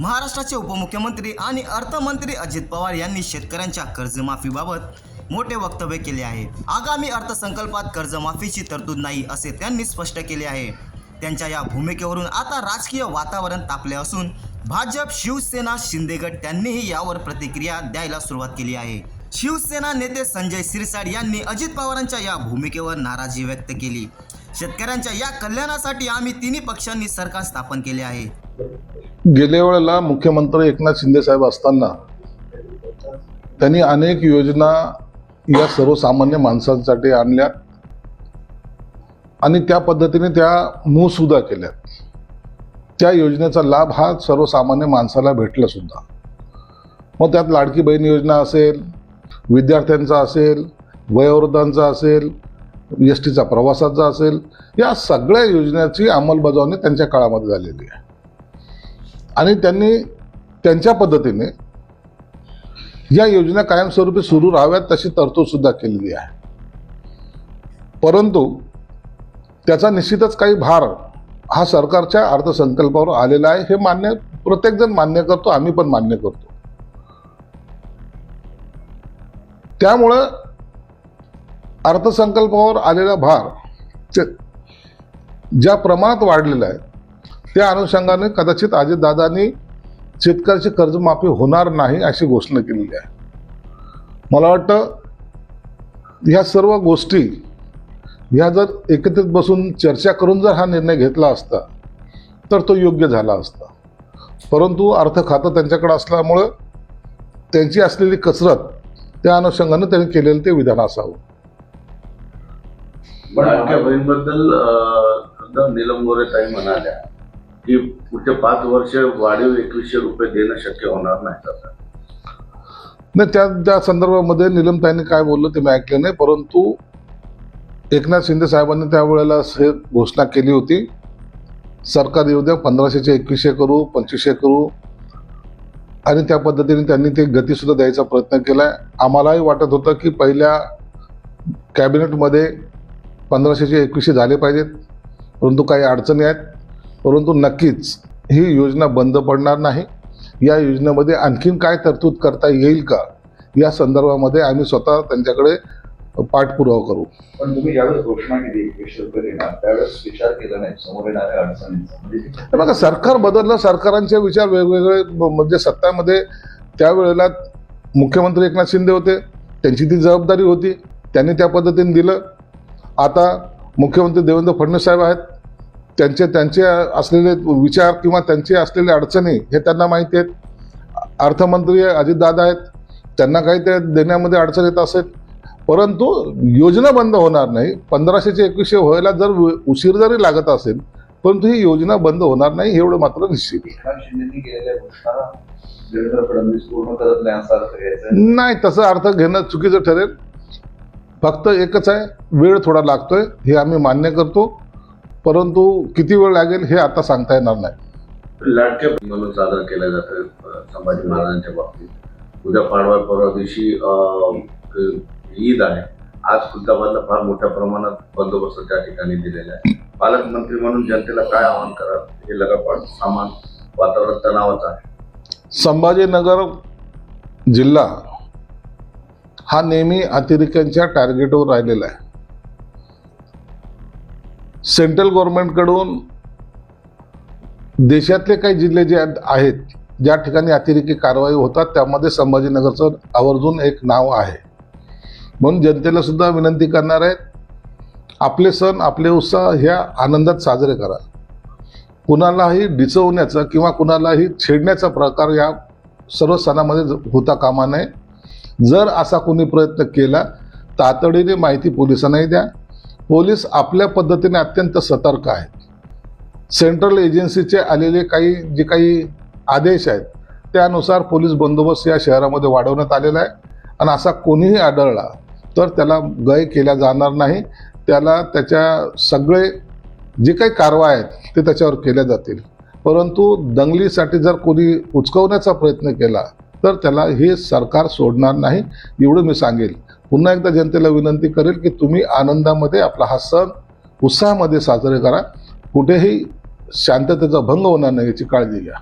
महाराष्ट्राचे उपमुख्यमंत्री आणि अर्थमंत्री अजित पवार यांनी शेतकऱ्यांच्या कर्जमाफीबाबत मोठे वक्तव्य केले आहे. आगामी अर्थसंकल्पात कर्जमाफीची तरतूद नाही असे त्यांनी स्पष्ट केले आहे. त्यांच्या या भूमिकेवरून आता राजकीय वातावरण तापले असून भाजप शिवसेना शिंदेगड त्यांनीही यावर प्रतिक्रिया द्यायला सुरुवात केली आहे. शिवसेना नेते संजय सिरसाट यांनी अजित पवारांच्या या भूमिकेवर नाराजी व्यक्त केली. शेतकऱ्यांच्या या कल्याणासाठी आम्ही तिन्ही पक्षांनी सरकार स्थापन केले आहे. गेल्या वेळेला मुख्यमंत्री एकनाथ शिंदे साहेब असताना त्यांनी अनेक योजना या सर्वसामान्य माणसांसाठी आणल्या आणि त्या पद्धतीने त्या मूसुद्धा केल्या. त्या योजनेचा लाभ हा सर्वसामान्य माणसाला भेटला सुद्धा. मग त्यात लाडकी बहीण योजना असेल विद्यार्थ्यांचा असेल वयोवृद्धांचा असेल एस टीचा प्रवासाचा असेल या सगळ्या योजनेची अंमलबजावणी त्यांच्या काळामध्ये झालेली आहे. आणि त्यांनी त्यांच्या पद्धतीने या योजना कायमस्वरूपी सुरू राहाव्यात तशी तरतूद सुद्धा केलेली आहे. परंतु त्याचा निश्चितच काही भार हा सरकारच्या अर्थसंकल्पावर आलेला आहे हे मान्य प्रत्येकजण मान्य करतो आम्ही पण मान्य करतो. त्यामुळं अर्थसंकल्पावर आलेला भार ज्या प्रमाणात वाढलेला आहे त्या अनुषंगाने कदाचित अजितदादांनी शेतकऱ्याची कर्जमाफी होणार नाही अशी घोषणा केलेली आहे. मला वाटतं ह्या सर्व गोष्टी ह्या जर एकत्रित बसून चर्चा करून जर हा निर्णय घेतला असता तर तो योग्य झाला असता. परंतु अर्थ खातं त्यांच्याकडे असल्यामुळं त्यांची असलेली कसरत त्या अनुषंगाने त्यांनी केलेलं ते विधान असावं. लाडक्या बहीणबद्दल नीलम गोरे ताई म्हणाल्या की पुढचे पाच वर्ष वाढीव एकवीसशे रुपये देणं शक्य होणार नाही आता नाही त्या त्या संदर्भामध्ये निलमताईंनी काय बोललं ते मी ऐकलं नाही परंतु एकनाथ शिंदे साहेबांनी त्यावेळेला हे घोषणा केली होती सरकार येऊ द्या पंधराशेचे एकवीसशे करू पंचवीसशे करू. आणि त्या पद्धतीने त्यांनी ते गतीसुद्धा द्यायचा प्रयत्न केला आहे आम्हालाही वाटत होतं की पहिल्या कॅबिनेटमध्ये पंधराशेचे एकवीसशे झाले पाहिजेत परंतु काही अडचणी आहेत. परंतु नक्कीच ही योजना बंद पडणार नाही. या योजनेमध्ये आणखीन काय तरतूद करता येईल का? या संदर्भामध्ये आम्ही स्वतः त्यांच्याकडे पाठपुरावा करू. पण तुम्ही ज्यावेळेस घोषणा केली त्यावेळेस विचार केला नाही समोर येणाऱ्या अडचणींचा. म्हणजे बघा सरकार बदललं सरकारांचे विचार वेगवेगळे म्हणजे सत्तामध्ये त्यावेळेला मुख्यमंत्री एकनाथ शिंदे होते त्यांची ती जबाबदारी होती त्यांनी त्या पद्धतीने दिलं. आता मुख्यमंत्री देवेंद्र फडणवीस साहेब आहेत त्यांचे त्यांचे असलेले विचार किंवा त्यांचे असलेले अडचणी हे त्यांना माहिती आहेत. अर्थमंत्री अजितदादा आहेत. त्यांना काही ते देण्यामध्ये अडचण येत असेल. परंतु योजना बंद होणार नाही. पंधराशेचे एकवीसशे व्हायला जर उशीर जरी लागत असेल परंतु ही योजना बंद होणार नाही एवढं मात्र निश्चित नाही तसा अर्थ घेणं चुकीचं ठरेल. फक्त एकच आहे वेळ थोडा लागतोय हे आम्ही मान्य करतो. परंतु किती वेळ लागेल हे आता सांगता येणार नाही. लाडक्या म्हणून साजरा केला जातं संभाजी महाराजांच्या बाबतीत. उद्या पाडवा परवा दिवशी ईद आहे. आज खुलताबादला फार मोठ्या प्रमाणात बंदोबस्त त्या ठिकाणी दिलेला आहे. पालकमंत्री म्हणून जनतेला काय आवाहन करा हे लगापाट सामान वातावरण तणावाचं आहे. संभाजीनगर जिल्हा हा नेहमी अतिरेक्यांच्या टार्गेटवर राहिलेला आहे. सेंट्रल गव्हर्नमेंटकडून देशातले काही जिल्हे जे आहेत ज्या ठिकाणी अतिरेकी कारवाई होतात त्यामध्ये संभाजीनगरचं आवर्जून एक नाव आहे. म्हणून जनतेला सुद्धा विनंती करणार आहेत आपले सण आपले उत्साह ह्या आनंदात साजरे करा. कुणालाही डिचवण्याचा किंवा कुणालाही छेडण्याचा प्रकार या सर्व सणामध्ये होता कामा नये. जर असा कोणी प्रयत्न केला तातडीने माहिती पोलिसांनाही द्या. पोलीस आपल्या पद्धतीने अत्यंत सतर्क आहेत. सेंट्रल एजन्सीचे आलेले काही जे काही आदेश आहेत त्यानुसार पोलीस बंदोबस्त या शहरामध्ये वाढवण्यात आलेला आहे. आणि असा कोणीही आढळला तर त्याला गय केल्या जाणार नाही. त्याला त्याच्या सगळे जे काही कारवाई आहेत ते त्याच्यावर केल्या जातील. परंतु दंगलीसाठी जर कोणी उचकवण्याचा प्रयत्न केला तर त्याला हे सरकार सोडणार नाही एवढं मी सांगेल. पुन्हा एकदा जनतेला विनंती करेल की तुम्ही आनंदामध्ये आपला हा सण उत्साहामध्ये साजरे करा. कुठेही शांततेचा भंग होणार नाही याची काळजी घ्या.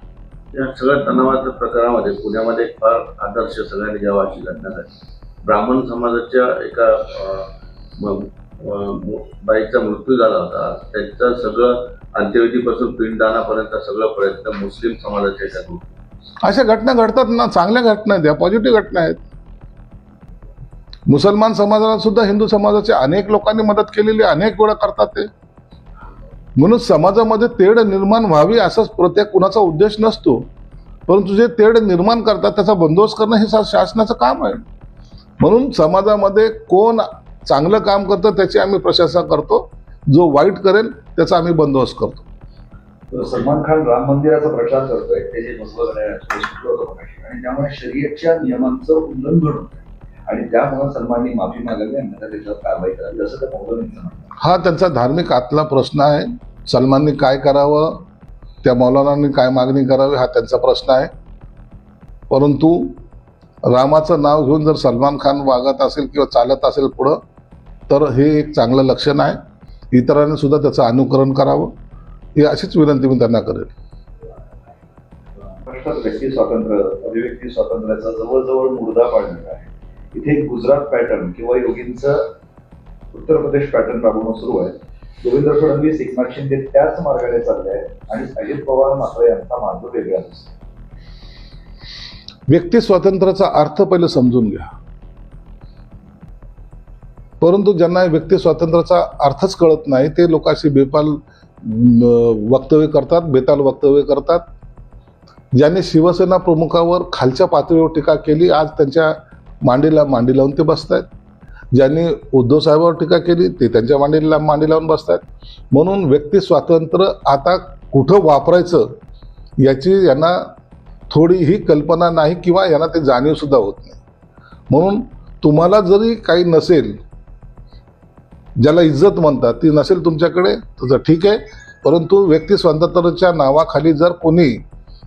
या सगळ्या तणावाच्या प्रकारामध्ये पुण्यामध्ये एक फार आदर्श सगळ्यांनी घ्यावा अशी घटना झाली ब्राह्मण समाजाच्या एका बाईचा मृत्यू झाला होता. त्यांचं सगळं अंत्यविधीपासून पिंडदानापर्यंत सगळं प्रयत्न मुस्लिम समाजाच्या अशा घटना घडतात ना चांगल्या घटना आहेत या पॉझिटिव्ह घटना आहेत. मुसलमान समाजाला सुद्धा हिंदू समाजाचे अनेक लोकांनी मदत केलेली अनेक वेळा करतात ते. म्हणून समाजामध्ये तेढ निर्माण व्हावी असाच प्रत्येक कुणाचा उद्देश नसतो. परंतु जे तेढ निर्माण करतात त्याचा बंदोबस्त करणं हे शासनाचं काम आहे. म्हणून समाजामध्ये कोण चांगलं काम करतं त्याची आम्ही प्रशंसा करतो. जो वाईट करेल त्याचा आम्ही बंदोबस्त करतो. सलमान खान राम मंदिराचा प्रचार करतोय ते जे मसलं आणि त्यामुळे शरीयतच्या नियमांचं उल्लंघन होतंय. आणि त्यामुळे सलमाननी माफी मागावी आणि नंतर त्याच्यावर कारवाई करावी. जसं त्या आहे. हा त्यांचा धार्मिक आतला प्रश्न आहे. सलमाननी काय करावं? त्या मौलानांनी काय मागणी करावी? हा त्यांचा प्रश्न आहे. परंतु रामाचं नाव घेऊन जर सलमान खान वागत असेल किंवा चालत असेल पुढं तर हे एक चांगलं लक्षण आहे. इतरांनी सुद्धा त्याचं अनुकरण करावं. ही अशीच विनंती मी त्यांना करेल. व्यक्ती स्वातंत्र्य अभिव्यक्ती स्वातंत्र्याचा जवळजवळ मुर्दा पाडलेला आहे. इथे गुजरात पॅटर्न किंवा योगींचं उत्तर प्रदेश पॅटर्न राबवणं सुरू आहे. देवेंद्र फडणवीस एकनाथ शिंदे त्याच मार्गाने चालले आहेत आणि अजित पवार मात्र यांचा मार्ग वेगळा दिसतो. व्यक्ती स्वातंत्र्याचा अर्थ पहिले समजून घ्या. परंतु ज्यांना व्यक्ती स्वातंत्र्याचा अर्थच कळत नाही ते लोक अशी बेपाल वक्तव्य करतात बेताल वक्तव्य करतात. ज्यांनी शिवसेना प्रमुखावर खालच्या पातळीवर टीका केली आज त्यांच्या मांडीला मांडी लावून ते बसत आहेत ज्यांनी उद्धव साहेबांवर टीका केली ते त्यांच्या मांडीला मांडी लावून बसत आहेत म्हणून व्यक्ती स्वातंत्र्य आता कुठं वापरायचं याची यांना थोडीही कल्पना नाही किंवा यांना ते जाणीवसुद्धा होत नाही. म्हणून तुम्हाला जरी काही नसेल ज्याला इज्जत म्हणतात ती नसेल तुमच्याकडे तर ठीक आहे. परंतु व्यक्ती स्वातंत्र्याच्या नावाखाली जर कोणी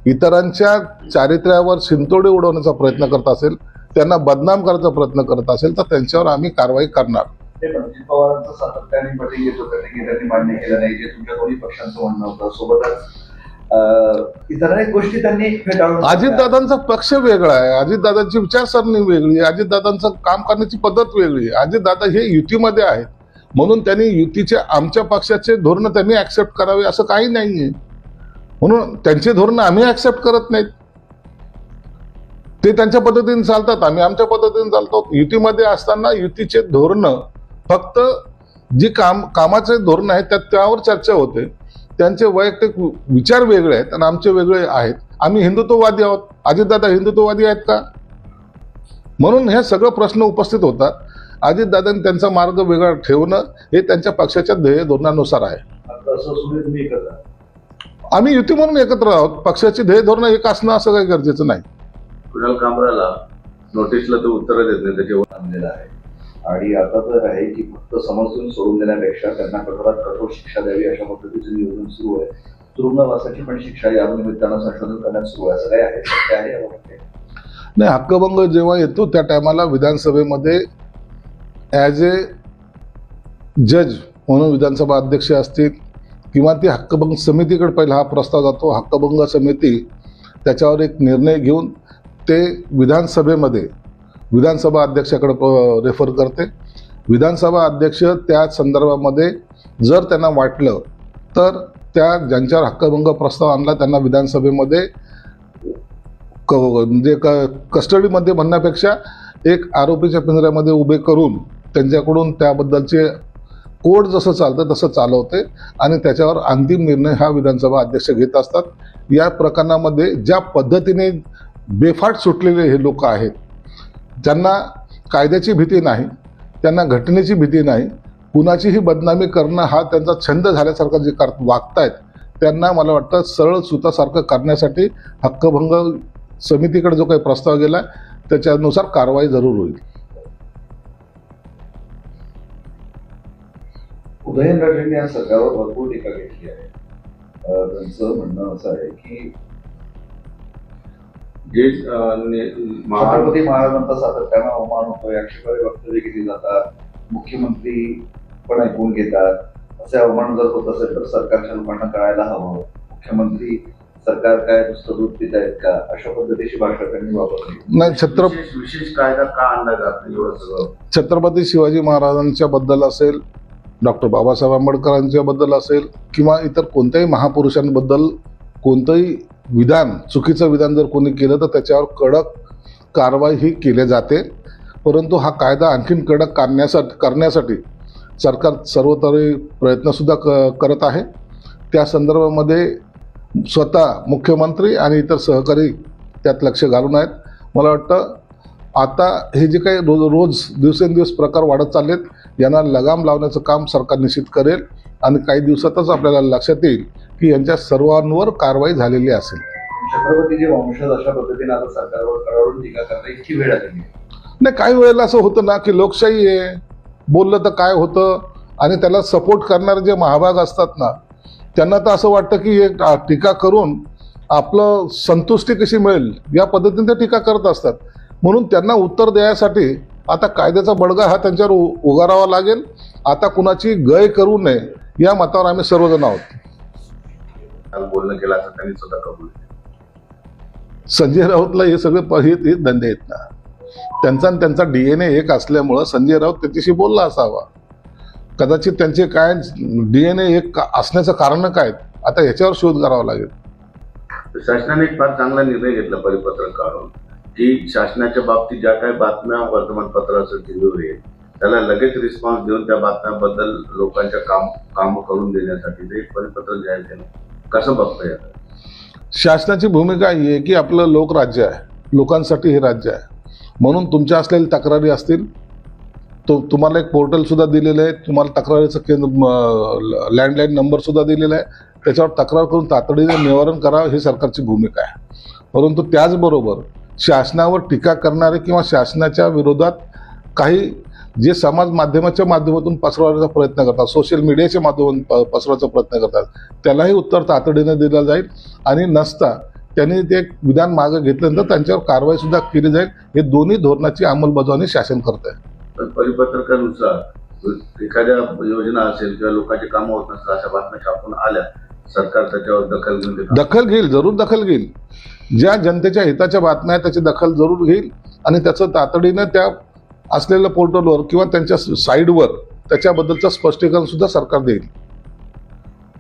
इतरांच्या चारित्र्यावर शिंतोडे उडवण्याचा प्रयत्न करत असेल त्यांना बदनाम करायचा प्रयत्न करत असेल तर त्यांच्यावर आम्ही कारवाई करणार. ते पण अजित पवारांचं सातत्याने पटी येत होतं. ते की त्यांनी मान्य केलं नाही. जे तुमच्या दोन्ही पक्षांचं म्हणणं होतं. सोबतच अं, इतर अनेक गोष्टी त्यांनी फेटाळून अजितदादांचा पक्ष वेगळा आहे. अजितदादांची विचारसरणी वेगळी आहे. अजितदादांचं काम करण्याची पद्धत वेगळी आहे. अजितदादा हे युतीमध्ये आहेत. म्हणून त्यांनी युतीचे आमच्या पक्षाचे धोरणं त्यांनी ऍक्सेप्ट करावे असं काही नाही आहे म्हणून त्यांचे धोरणं आम्ही ऍक्सेप्ट करत नाहीत. ते त्यांच्या पद्धतीने चालतात. आम्ही आमच्या पद्धतीने चालतो. युतीमध्ये असताना युतीचे धोरणं फक्त जी काम कामाचे धोरण आहेत त्या त्यावर चर्चा होते. त्यांचे वैयक्तिक विचार वेगळे आहेत आणि आमचे वेगळे आहेत. आम्ही हिंदुत्ववादी आहोत. अजितदादा हिंदुत्ववादी आहेत का? म्हणून हे सगळं प्रश्न उपस्थित होतात. अजितदादांनी त्यांचा मार्ग वेगळा ठेवणं हे त्यांच्या पक्षाच्या ध्येय धोरणानुसार आहे. आम्ही युती म्हणून एकत्र आहोत. पक्षाची ध्येय धोरण एक असणं असं काही गरजेचं नाही. कुणाल कामराला नोटीसला तो उत्तर देत नाही त्याच्यावर आणलेला आहे. आणि आता तर आहे की फक्त समजून सोडून देण्यापेक्षा त्यांना कठोरात कठोर शिक्षा द्यावी अशा पद्धतीचं नियोजन सुरू आहे. तुरुंगवासाची पण शिक्षा या निमित्तानं संशोधन करण्यात सुरू आहे. असं काय आहे? सत्य आहे नाही हक्कभंग जेव्हा येतो त्या टायमाला विधानसभेमध्ये ॲज ए जज म्हणून विधानसभा अध्यक्ष असतील किंवा ती हक्कभंग समितीकडे पहिला हा प्रस्ताव जातो. हक्कभंग समिती त्याच्यावर एक निर्णय घेऊन ते विधानसभेमध्ये विधानसभा अध्यक्षाकडे प- रेफर करते. विधानसभा अध्यक्ष त्या संदर्भामध्ये जर त्यांना वाटलं तर त्या ज्यांच्यावर हक्कभंग प्रस्ताव आणला त्यांना विधानसभेमध्ये क म्हणजे क कस्टडीमध्ये म्हणण्यापेक्षा एक आरोपीच्या पिंजऱ्यामध्ये उभे करून त्यांच्याकडून त्याबद्दलचे कोड जसं चालतं तसं चालवते आणि त्याच्यावर अंतिम निर्णय हा विधानसभा अध्यक्ष घेत असतात. या प्रकरणामध्ये ज्या पद्धतीने बेफाट सुटलेले हे लोक आहेत. ज्यांना कायद्याची भीती नाही त्यांना घटनेची भीती नाही कुणाचीही बदनामी करणं हा त्यांचा छंद झाल्यासारखा जे कर वागतायत त्यांना मला वाटतं सरळ सुतासारखं करण्यासाठी हक्कभंग समितीकडे जो काही प्रस्ताव गेला त्याच्यानुसार कारवाई जरूर होईल. उदयनराजेंनी या सरकारवर भरपूर टीका घेतली आहे. त्यांचं म्हणणं असं आहे की जे छत्रपती महाराजांचा सातत्यानं अवमान होतो. याक्षेपारी वक्तव्य केली जातात. मुख्यमंत्री पण ऐकून घेतात. असे अवमान जर होत असेल तर सरकारच्या लोकांना कळायला हवं. मुख्यमंत्री सरकार काय नुसतं दूध पित आहेत का? अशा पद्धतीची भाषा त्यांनी वापरली. नाही छत्र विशेष विशेष कायदा का आणला जात नाही एवढं सगळं? छत्रपती शिवाजी महाराजांच्या बद्दल असेल डॉक्टर बाबासाहेब आंबेडकरांच्या बद्दल असेल किंवा इतर कोणत्याही महापुरुषांबद्दल कोणतंही विधान चुकीचं विधान जर कोणी केलं तर त्याच्यावर कडक कारवाई ही केली जाते. परंतु हा कायदा आणखीन कडक करण्यासाठी करण्यासाठी सरकार सर्वतरी प्रयत्नसुद्धा क करत आहे. त्या संदर्भामध्ये स्वतः मुख्यमंत्री आणि इतर सहकारी त्यात लक्ष घालून आहेत. मला वाटतं आता हे जे काही रोज रोज दिवसेंदिवस प्रकार वाढत चाललेत यांना लगाम लावण्याचं काम सरकार निश्चित करेल आणि काही दिवसातच आपल्याला लक्षात येईल की यांच्या सर्वांवर कारवाई झालेली असेल. छत्रपतीचे वंशज अशा पद्धतीने आता सरकारवर कडाडून टीका करता इतकी वेळ आलेली आहे. नाही काही वेळेला असं होतं ना की लोकशाही आहे बोललं तर काय होतं आणि त्याला सपोर्ट करणारे जे महाभाग असतात ना त्यांना तर असं वाटतं की एक टीका करून आपलं संतुष्टी कशी मिळेल या पद्धतीने ते टीका करत असतात. म्हणून त्यांना उत्तर द्यायसाठी आता कायद्याचा बडगा हा त्यांच्यावर उगारावा लागेल. आता कुणाची गय करू नये या मतावर आम्ही सर्वजण आहोत. काल बोलणं केलं असं त्यांनी स्वतः कबूल. संजय राऊतला हे सगळे हे धंदे आहेत ना. त्यांचा आणि त्यांचा डी एन ए एक असल्यामुळं संजय राऊत त्याच्याशी बोलला असावा. कदाचित त्यांचे काय डी एन ए एक असण्याचं कारण काय? आता याच्यावर शोध करावा लागेल. शासनाने एक फार चांगला निर्णय घेतला परिपत्रक काढून की शासनाच्या बाबतीत ज्या काही बातम्या वर्तमानपत्र टी व्हीवर येईल त्याला लगेच रिस्पॉन्स देऊन त्या बातम्याबद्दल लोकांच्या काम काम करून देण्यासाठी ते एक परिपत्रक जाहीर केलं. कसं बघतोय शासनाची भूमिका ही आहे की आपलं लोकराज्य आहे. लोकांसाठी हे राज्य आहे. म्हणून तुमच्या असलेल्या तक्रारी असतील तो तुम्हाला एक पोर्टलसुद्धा दिलेलं आहे. तुम्हाला तक्रारीचं केंद्र लँडलाईन नंबरसुद्धा दिलेला आहे. त्याच्यावर तक्रार करून तातडीने निवारण करावं ही सरकारची भूमिका आहे. परंतु त्याचबरोबर शासनावर टीका करणारे किंवा शासनाच्या विरोधात काही जे समाज माध्यमाच्या माध्यमातून पसरवण्याचा प्रयत्न करतात सोशल मीडियाच्या माध्यमातून प- पसरवायचा प्रयत्न करतात त्यालाही उत्तर तातडीने दिलं जाईल आणि नसता त्यांनी ते विधान मागं घेतल्यानंतर त्यांच्यावर कारवाई सुद्धा केली जाईल. हे दोन्ही धोरणाची अंमलबजावणी शासन करत आहे परिपत्रकानुसार एखाद्या योजना असेल किंवा लोकांची कामं होत नसतील अशा बातम्या छापून आल्या सरकार त्याच्यावर दखल घेऊन दखल घेईल जरूर दखल घेईल. ज्या जनतेच्या हिताच्या बातम्या आहेत त्याची दखल जरूर घेईल आणि त्याचं तातडीनं त्या असलेल्या पोर्टलवर किंवा त्यांच्या साईडवर त्याच्याबद्दलचं स्पष्टीकरण सुद्धा सरकार देईल.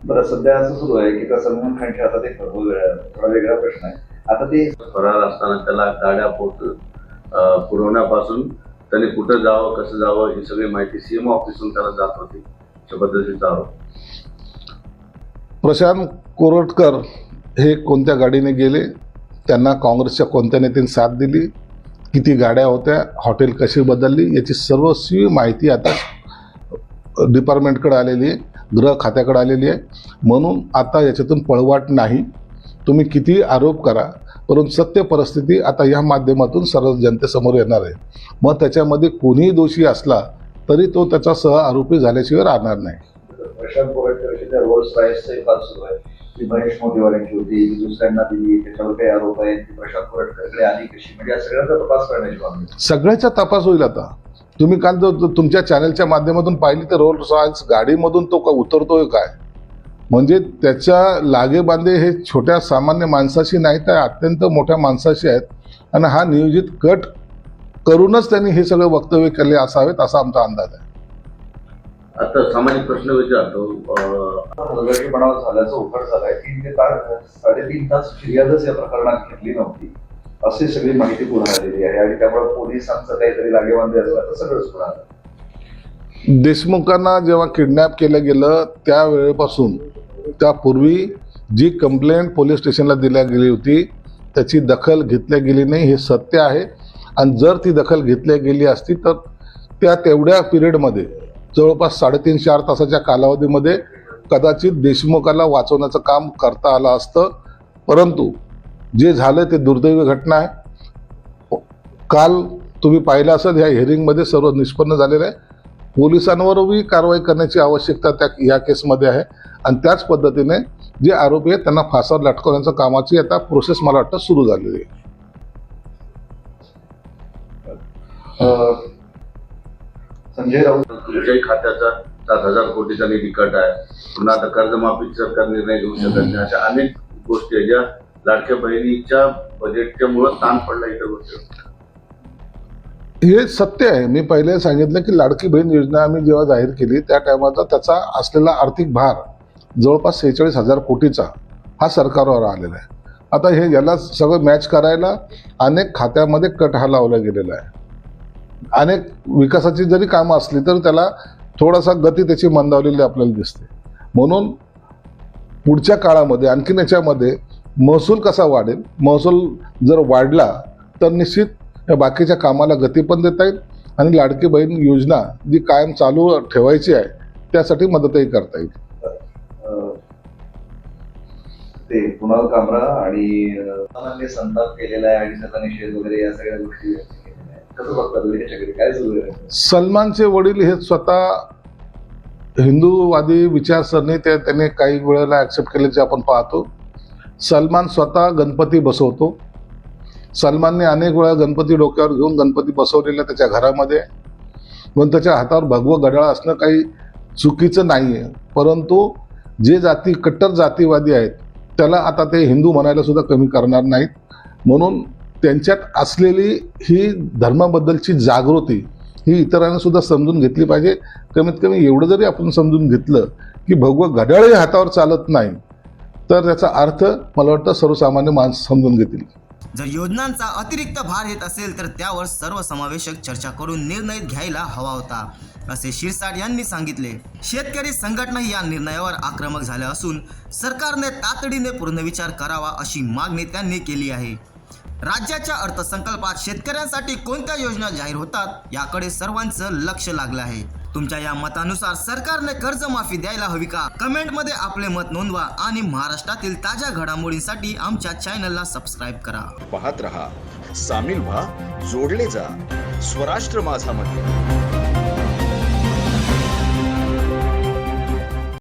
बरं सध्या असं सुरू आहे की हातात एक थोडा वेगळा प्रश्न आहे. आता ते फरार असताना त्याला गाड्या पोट पुरवण्यापासून त्याने कुठं जावं कसं जावं ही सगळी माहिती सीएम ऑफिसहून त्याला जात होती. अशा पद्धतीचा आरोप. प्रशांत कोरटकर हे कोणत्या गाडीने गेले? त्यांना काँग्रेसच्या कोणत्या नेत्याने साथ दिली? किती गाड्या होत्या हॉटेल कशी बदलली याची सर्वस्वी माहिती आता डिपार्टमेंटकडे आलेली आहे गृह खात्याकडे आलेली आहे. म्हणून आता याच्यातून पळवाट नाही. तुम्ही किती आरोप करा परंतु सत्य परिस्थिती आता या माध्यमातून सर्व जनतेसमोर येणार आहे. मग त्याच्यामध्ये कोणीही दोषी असला तरी तो त्याचा सह आरोपी झाल्याशिवाय राहणार नाही. प्रशांत कोरटकरचे त्या होती दुसऱ्यांना दिली त्याच्यावर काही आरोप आहेत प्रशांत कोरटकरकडे आली कशी? म्हणजे या सगळ्यांचा तपास करण्याची मागणी. सगळ्याचा तपास होईल आता. तुम्ही काल जर तुमच्या चॅनलच्या माध्यमातून पाहिली तर रोल रॉयल्स गाडीमधून तो का उतरतोय काय? म्हणजे त्याच्या लागेबांधे हे छोट्या सामान्य माणसाशी नाही तर अत्यंत मोठ्या माणसाशी आहेत. आणि हा नियोजित कट करूनच त्यांनी हे सगळे वक्तव्य केले असावेत असा आमचा अंदाज आहे. आता सामाजिक प्रश्न विचारतो अं, हलगर्जीपणा झाल्याचं उघड झालंय. तीन ते तास साडेतीन तास फिर्यादच या प्रकरणात घेतली नव्हती. अशी सगळी माहिती पुढे आलेली आहे. आणि त्यामुळे पोलिसांचं काहीतरी लागेबांधे असलं तर सगळंच पुढे आलं. देशमुखांना जेव्हा किडनॅप केलं गेलं त्यावेळेपासून त्यापूर्वी जी कंप्लेंट पोलीस स्टेशनला दिल्या गेली होती त्याची दखल घेतल्या गेली नाही हे सत्य आहे. आणि जर ती दखल घेतल्या गेली असती तर त्या तेवढ्या पिरियडमध्ये जवळपास साडेतीन चार तासाच्या कालावधीमध्ये कदाचित देशमुखाला वाचवण्याचं काम करता आलं असतं. परंतु जे झालं ते दुर्दैवी घटना आहे. काल तुम्ही पाहिलं असेल ह्या हिअरिंगमध्ये सर्व निष्पन्न झालेलं आहे. पोलिसांवरही कारवाई करण्याची आवश्यकता त्या या केसमध्ये आहे. आणि त्याच पद्धतीने जे आरोपी आहेत त्यांना फासावर लटकवण्याच्या कामाची आता प्रोसेस मला वाटतं सुरू झालेली आहे. संजय राऊत. खात्याचा सात हजार कोटीचा निधी कट आहे. पुन्हा आता कर्जमाफी सरकार निर्णय घेऊ शकत नाही. अशा अनेक गोष्टी आहेत. ज्या लाडक्या बहिणीच्या बजेटच्या मुळे ताण पडला इतर गोष्टी हे सत्य आहे. मी पहिले सांगितलं की लाडकी बहीण योजना आम्ही जेव्हा जाहीर केली त्या टायमाचा त्याचा असलेला आर्थिक भार जवळपास सेहेचाळीस हजार कोटीचा हा सरकारवर आलेला आहे. आता हे याला सगळं मॅच करायला अनेक खात्यामध्ये कट हा लावला गेलेला आहे. अनेक विकासाची जरी कामं असली तर त्याला थोडासा गती त्याची मंदावलेली आपल्याला दिसते. म्हणून पुढच्या काळामध्ये आणखीन याच्यामध्ये महसूल कसा वाढेल? महसूल जर वाढला तर निश्चित या बाकीच्या कामाला गती पण देता येईल आणि लाडकी बहीण योजना जी कायम चालू ठेवायची आहे त्यासाठी मदतही करता येईल. ते कुणाल कामरा आणि संताप केलेला आहे आणि त्याचा निषेध वगैरे या सगळ्या गोष्टी सलमानचे वडील हे स्वतः हिंदूवादी विचारसरणी ते त्याने काही वेळेला ॲक्सेप्ट केल्याचे आपण पाहतो. सलमान स्वतः गणपती बसवतो. सलमानने अनेक वेळा गणपती डोक्यावर घेऊन गणपती बसवलेला त्याच्या घरामध्ये. पण त्याच्या हातावर भगवं गडाळ असणं काही चुकीचं नाही आहे परंतु जे जाती कट्टर जातीवादी आहेत त्याला आता ते हिंदू म्हणायला सुद्धा कमी करणार नाहीत. म्हणून त्यांच्यात असलेली ही धर्माबद्दलची जागृती ही इतरांनासुद्धा समजून घेतली पाहिजे. कमीत कमी एवढं जरी आपण समजून घेतलं की भगवं घड्याळही हातावर चालत नाही तर त्याचा अर्थ मला वाटतं सर्वसामान्य माणसं समजून घेतील. जर योजनांचा अतिरिक्त भार येत असेल तर त्यावर सर्वसमावेशक चर्चा करून निर्णय घ्यायला हवा होता असे शिरसाट यांनी सांगितले. शेतकरी संघटनाही या निर्णयावर आक्रमक झाल्या असून सरकारने तातडीने पुनर्विचार करावा अशी मागणी त्यांनी केली आहे. राज्याच्या अर्थसंकल्पात शेतकऱ्यांसाठी कोणत्या योजना जाहीर होतात याकडे सर्वांचं लक्ष लागलं आहे. तुमच्या या मतानुसार सरकारने कर्जमाफी द्यायला हवी का? कमेंटमध्ये आपले मत नोंदवा आणि महाराष्ट्रातील ताज्या घडामोडींसाठी आमच्या चॅनलला सबस्क्राईब करा. पाहत रहा सामील व्हा जोडले जा. स्वराष्ट्र माझा मध्ये.